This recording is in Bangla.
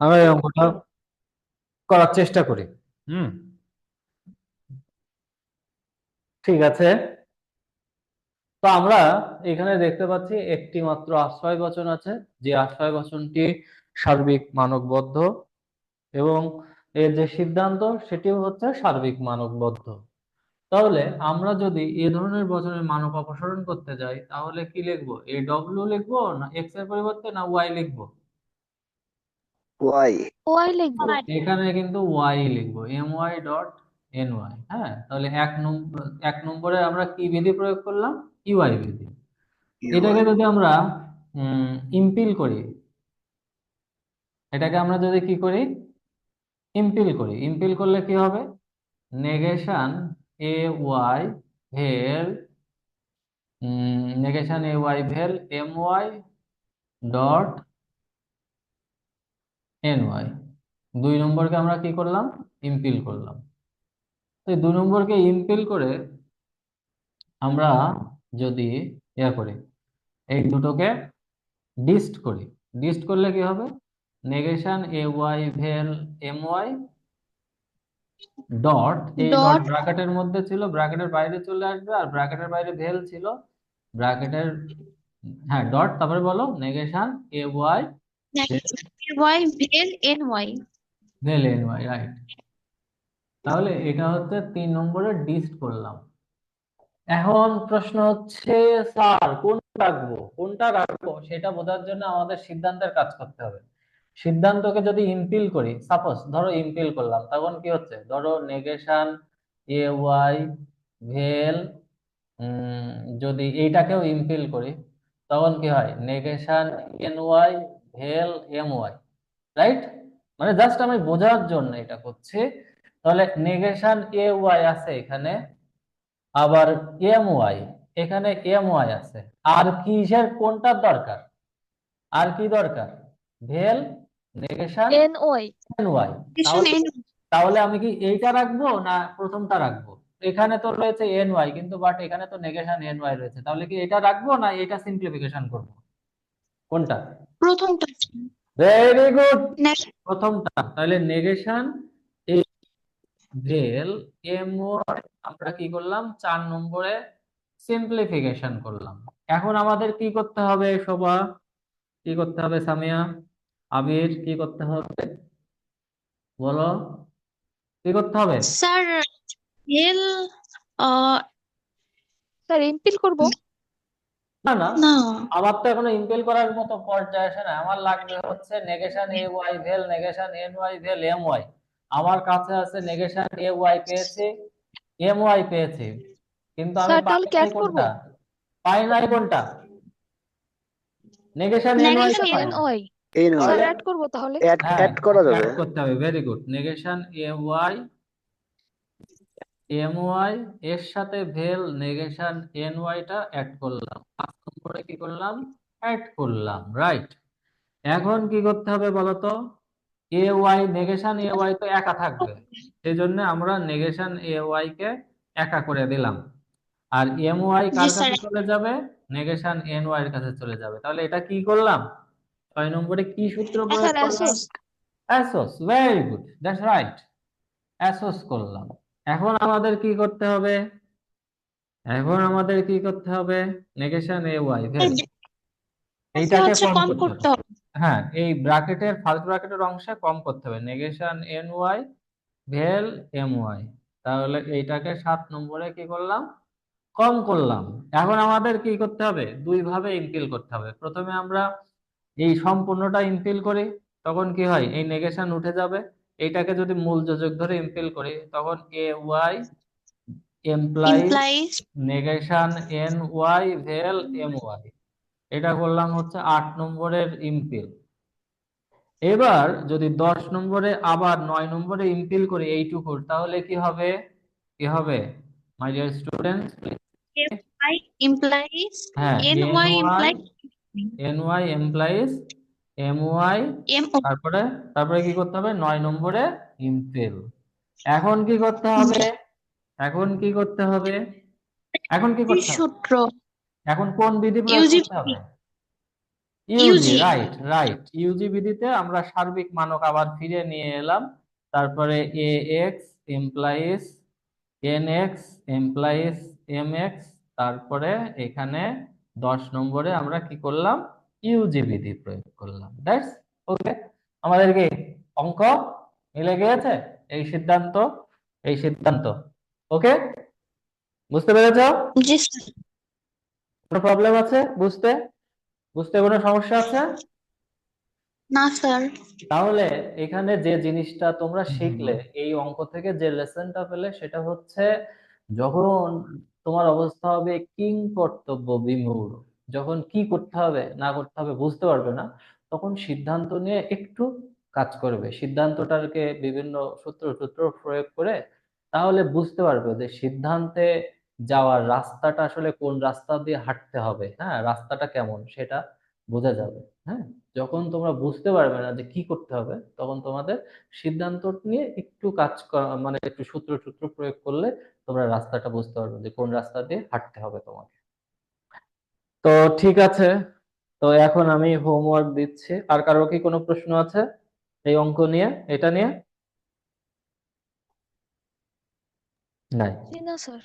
আমরা এই অঙ্কটা করার চেষ্টা করি। হুম? ঠিক আছে। তো আমরা এখানে দেখতে পাচ্ছি একটি মাত্র আশ্রয় বচন আছে। যে আশ্রয় বচনটি সার্বিক মানকবদ্ধ এবং এর যে সিদ্ধান্ত সেটিও হচ্ছে সার্বিক মানকবদ্ধ তাহলে আমরা যদি এ ধরনের বচনের মানক অপসারণ করতে যাই, তাহলে কি লিখব? এ ডব্লিউ লিখব না এক্সের পরিবর্তে না ওয়াই লিখব? ওয়াই ওয়াই লিখব। এখানে কিন্তু ওয়াই লিখব M Y dot N Y হ্যাঁ? তাহলে এক নম্বর এক নম্বরে আমরা কি বিধি প্রয়োগ করলাম? ইউআই বিধি। এটাকে যদি আমরা ইম্পিল করি এটাকে আমরা যদি কি করি? ইম্পিল করি। ইম্পিল করলে কি হবে? Negation A Y vel negation A Y vel M Y dot N Y দুই নম্বরকে আমরা কি করলাম? ইম্পিল করলাম। তো এই দুই নম্বরকে ইম্পিল করে আমরা যদি ইয়া করি এই দুটোকে ডিস্ট করি। ডিস্ট করলে কি হবে? Negation A Y vel M Y dot এই ডট. ব্র্যাকেটের মধ্যে ছিল ব্র্যাকেটের বাইরে চলে আসবে আর ব্র্যাকেটের বাইরে ভেল ছিল। ব্র্যাকেটের হ্যাঁ ডট তারপরে বলো negation A Y Y vel N Y vel N Y right তাহলে এটা হচ্ছে তিন নম্বরের ডিস্ট করলাম। এখন প্রশ্ন হচ্ছে, স্যার, কোনটা রাখব? কোনটা রাখব? সেটা বোঝার জন্য আমাদের সিদ্ধান্তের কাজ করতে হবে। সিদ্ধান্তকে যদি ইম্পিল করি সাপোজ ধরো ইম্পিল করলাম, তখন কি হচ্ছে? ধরো নেগেশন এ ওয়াই ভেল যদি এইটাকেও ইম্পিল করি, তখন কি হয়? Negation N Y vel M Y right মানে জাস্ট আমি বোঝার জন্য এটা করছি। তাহলে নেগেশন এ ওয়াই আছে এখানে আবার এম ওয়াই এখানে এম ওয়াই আছে। আর কিসের কোনটার দরকার? আর কি দরকার? Vel negation N Y N Y তাহলে তাহলে আমি কি এইটা রাখব না প্রথমটা রাখব? এখানে তো রয়েছে এন ওয়াই কিন্তু বাট এখানে তো নেগেশন এন ওয়াই রয়েছে। তাহলে কি এটা রাখব না এটা সিম্পলিফিকেশন করব? কোনটা? প্রথমটা। ভেরি গুড প্রথমটা। তাহলে নেগেশন ভেল এম আমরা কি করলাম? চার নম্বরে সিম্পলিফিকেশন করলাম। এখন আমাদের কি করতে হবে শোভা? কি করতে হবে সামিয়া? আবির কি করতে হবে? বলো। কি করতে হবে? স্যার ভেল স্যার ইম্পিল করব। না না। আমার তো এখনও ইম্পেল করার মতো পর্যায়ে আসে না। আমার লাগবে হচ্ছে negation A Y vel negation N Y vel M Y আমার কাছে আছে নেগেশন এ ওয়াই পেয়েছি এম ওয়াই পেয়েছি। কিন্তু আমি স্যার, তাহলে পাই কি নাই add করব? কোনটা? পাই নাই কোনটা negation N Y N Y N sir Y add করব তাহলে? অ্যাড হ্যাঁ অ্যাড করা যাবে। করতে হবে। Very good negation A Y M Y এর সাথে ভেল নেগেশন এন ওয়াইটা অ্যাড করলাম। পাঁচ নম্বরে কি করলাম? অ্যাড করলাম রাইট এখন কি করতে হবে বলতো? A Y negation A Y তো একা থাকবে। সেই জন্য আমরা নেগেশন এ ওয়াই কে একা করে দিলাম। আর এম ওয়াই কার কাছে চলে যাবে? নেগেশন এন ওয়াই এর কাছে চলে যাবে। তাহলে এটা কি করলাম? ছয় নম্বরে কি সূত্র প্রয়োগ করলাম? Assoc assoc very good that's right assoc করলাম। এখন আমাদের কি করতে হবে? এখন আমাদের কি করতে হবে? নেগেশন এ ওয়াই এইটাকে কম করতে হবে হবে। হ্যাঁ এই ব্র্যাকেটের ফার্স্ট ব্র্যাকেটের অংশে কম করতে হবে। Negation N Y vel M Y তাহলে এইটাকে সাত নম্বরে কি করলাম? কম করলাম। এখন আমাদের কি করতে হবে? দুই ভাবে ইম্পিল করতে হবে। প্রথমে আমরা এই সম্পূর্ণটা ইম্পিল করি তখন কি হয়? এই নেগেশন উঠে যাবে। এইটাকে যদি মূল যোজক ধরে ইম্পিল করি তখন A Y implies negation N Y vel M Y এটা করলাম হচ্ছে আট নম্বরের ইমপিল এবার যদি দশ নম্বরে আবার নয় নম্বরে ইমপিল করি এইটুকুর তাহলে কি হবে? কি হবে? মাই ডিয়ার স্টুডেন্টস ইমপ্লাইজ হ্যাঁ N Y implies N Y implies M Y M তারপরে তারপরে কি করতে হবে? নয় নম্বরে ইম্পিল এখন কি করতে হবে? এখন কি করতে হবে? এখন কি করতে হবে? সূত্র। এখন কোন বিধি প্রয়োগ করতে হবে? ইউজি রাইট রাইট ইউজি বিধিতে আমরা সার্বিক মানক আবার ফিরে নিয়ে এলাম। তারপরে A ex employees N ex employees M ex তারপরে এখানে দশ নম্বরে আমরা কি করলাম? ইউজি বিধি প্রয়োগ করলাম। দ্যাটস ওকে আমাদের কি অঙ্ক মিলে গিয়েছে। এই সিদ্ধান্ত এই সিদ্ধান্ত। ওকে বুঝতে পেরেছ? জি স্যার। কোনো প্রবলেম আছে বুঝতে? বুঝতে কোনো সমস্যা আছে? না স্যার। তাহলে এখানে যে জিনিসটা তোমরা শিখলে এই অঙ্ক থেকে যে লেসনটা পেলে সেটা হচ্ছে যখন তোমার অবস্থা হবে কিং কর্তব্য বিমূঢ় যখন কি করতে হবে, না করতে হবে বুঝতে পারবে না, তখন সিদ্ধান্ত নিয়ে একটু কাজ করবে। সিদ্ধান্তটাকে বিভিন্ন সূত্র সূত্র প্রয়োগ করে তাহলে বুঝতে পারবে যে সিদ্ধান্তে যাওয়ার রাস্তাটা আসলে কোন রাস্তা দিয়ে হাঁটতে হবে হ্যাঁ? রাস্তাটা কেমন সেটা বোঝা যাবে হ্যাঁ? যখন তোমরা বুঝতে পারবে না যে কি করতে হবে, তখন তোমাদের সিদ্ধান্ত নিয়ে একটু কাজ মানে একটু সূত্র সূত্র প্রয়োগ করলে তোমরা রাস্তাটা বুঝতে পারবে যে কোন রাস্তা দিয়ে হাঁটতে হবে তোমাকে। তো ঠিক আছে। তো এখন আমি হোমওয়ার্ক দিচ্ছি। আর কারও কি কোনো প্রশ্ন আছে এই অঙ্ক নিয়ে, এটা নিয়ে? নাই না, স্যার।